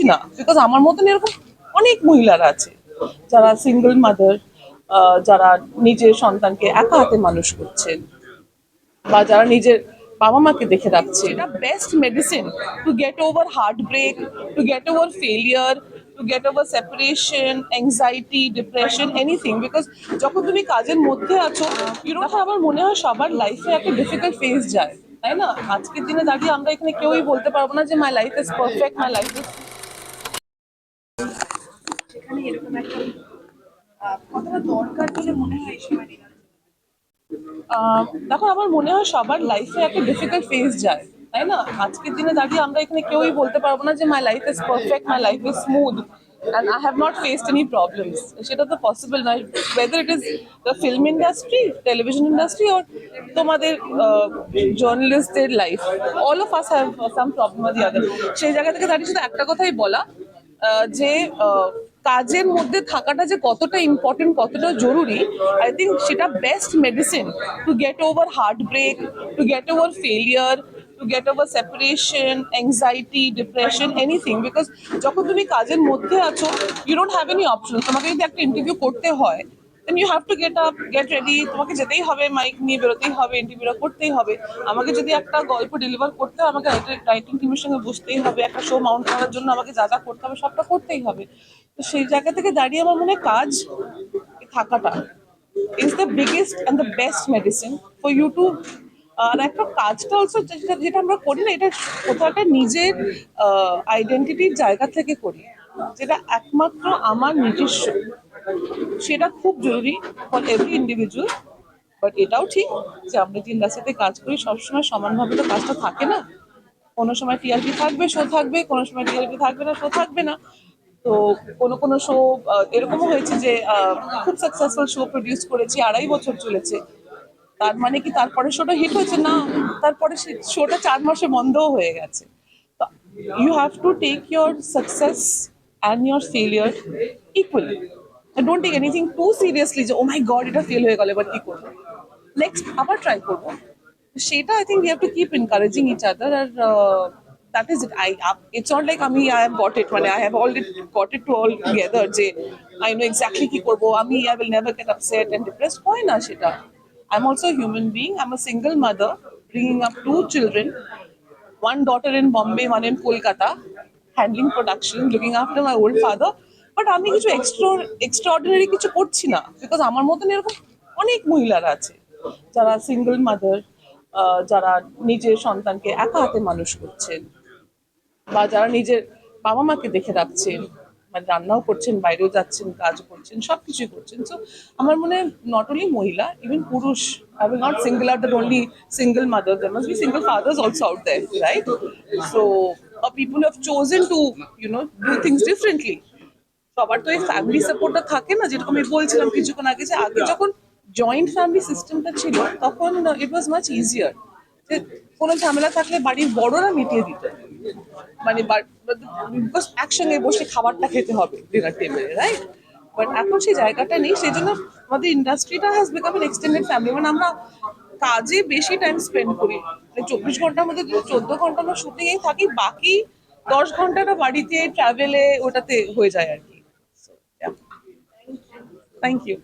করছি না বিকজ আমার মতন এরকম অনেক মহিলারা আছে, যারা সিঙ্গেল মাদার যারা নিজের সন্তানকে একা হাতে মানুষ করছেন, বা যারা নিজের বাবা মাকে দেখে রাখছে এটা best medicine to get over heart break to get over failure to get over separation anxiety depression anything because যখন তুমি কাজের মধ্যে আছো ইউনো আমার মনে হয় সবার লাইফে একটা ডিফিকাল্ট ফেজ যায়, তাই না? আজকের দিনে দাঁড়িয়ে আমরা এখানে কেউই বলতে পারব না যে my life is perfect my life is সেখানে দেখো, আমার মনে হয় সবার লাইফে একটা ডিফিকাল্ট ফেজ যায়, তাই না? আজকের দিনে দাঁড়িয়ে আমরা এখানে কেউই বলতে পারব না যে my life is perfect my life is smooth and I have not faced any problems সেটা তো পসিবল নয় whether it is the film industry television industry or তোমাদের জার্নালিস্টদের life all of us have some problem the other সেই জায়গা থেকে দাঁড়িয়ে শুধু একটা কথাই বলা যে কাজের মধ্যে থাকাটা যে কতটা ইম্পর্টেন্ট কতটা জরুরি আই থিঙ্ক সেটা best medicine to get over heart break to get over failure to get over separation anxiety depression anything because যখন তুমি কাজের মধ্যে আছো you don't have any option তোমাকে যদি একটা ইন্টারভিউ করতে হয় then you have to get up get ready তোমাকে যেতেই হবে মাইক নিয়ে বেরোতেই হবে ইন্টারভিউটা করতেই হবে। আমাকে যদি একটা গল্প ডেলিভার করতে হয়, আমাকে রাইটিং টিমের সঙ্গে বসতেই হবে, একটা শো মাউন্ট করার জন্য আমাকে যা যা করতে হবে, সবটা করতেই হবে। তো সেই জায়গা থেকে দাঁড়িয়ে আমার মনে কাজ থাকাটা is the biggest and the best medicine for you too আর একটা কাজটা অলসো যেটা যেটা আমরা করি না, এটা কোথাও একটা নিজের আইডেন্টিটির জায়গা থেকে করি। যেটা একমাত্র আমার নিজস্ব। সেটা খুব জরুরি ফর এভরি ইন্ডিভিজুয়াল বাট এটাও ঠিক যে আমরা যে ইন্ডাস্ট্রিতে কাজ করি, সবসময় সমানভাবে তো কাজটা থাকে না। কোনো সময় টিআরপি থাকবে শো থাকবে, কোনো সময় টিআরপি থাকবে না শো থাকবে না। তো কোনো কোনো শো এরকমও হয়েছে যে খুব সাকসেসফুল শো প্রডিউস করেছি, আড়াই বছর চলেছে। তার মানে কি তারপরে শোটা হিট হয়েছে? না তারপরে শোটা চার মাসে বন্ধও হয়ে গেছে। You have to take your success and your failure equally don't take anything too seriously যে ও মাই গড এটা ফেল হয়ে গেল এবার কি করব? নেক্সট আবার ট্রাই করব। সেটা I think you have to keep encouraging each other R that is it I it's not like আমি আই হ্যাভ গট ইট মানে I have already got it to all together যে I know exactly কি করব। আমি I will never get upset and depress হয় না সেটা। I am also human being I am a single mother bringing up two children one daughter in Bombay, one in Kolkata, handling production, looking after my old father. But আমি কিছু extra extraordinary কিছু করছি না because আমার মতন এরকম অনেক মহিলারা আছে, যারা সিঙ্গেল মাদার যারা নিজের সন্তানকে একা হাতে মানুষ করছেন, বা যারা নিজের বাবা মাকে দেখে রাখছেন মানে রান্নাও করছেন, বাইরেও যাচ্ছেন, কাজ করছেন সব কিছুই করছেন। সো আমার মনে হয় নট অনলি মহিলা ইভেন পুরুষ I will not single out that only single mother there must be single fathers also out there right so people have chosen to you know do things differently সবার তো এই family সাপোর্টটা থাকে না, যেরকম আমি বলছিলাম কিছুক্ষণ আগে যে আগে যখন জয়েন্ট ফ্যামিলি সিস্টেমটা ছিল, তখন ইট ওয়াজ মাচ ইজিয়ার যে কোনো ঝামেলা থাকলে বাড়ির বড়রা মিটিয়ে দিত। মানে একসঙ্গে বসে খাবারটা খেতে হবে ডিনার টেবিলে রাইট বাট এখন সেই জায়গাটা নেই, সেই জন্য আমাদের ইন্ডাস্ট্রিটা has become an extended family মানে আমরা কাজে বেশি টাইম স্পেন্ড করি। মানে চব্বিশ ঘণ্টার মধ্যে চোদ্দ ঘণ্টা আমরা শুটিংয়েই থাকি, বাকি দশ ঘন্টাটা বাড়িতে ট্রাভেলে ওটাতে হয়ে যায় আর কি। Thank you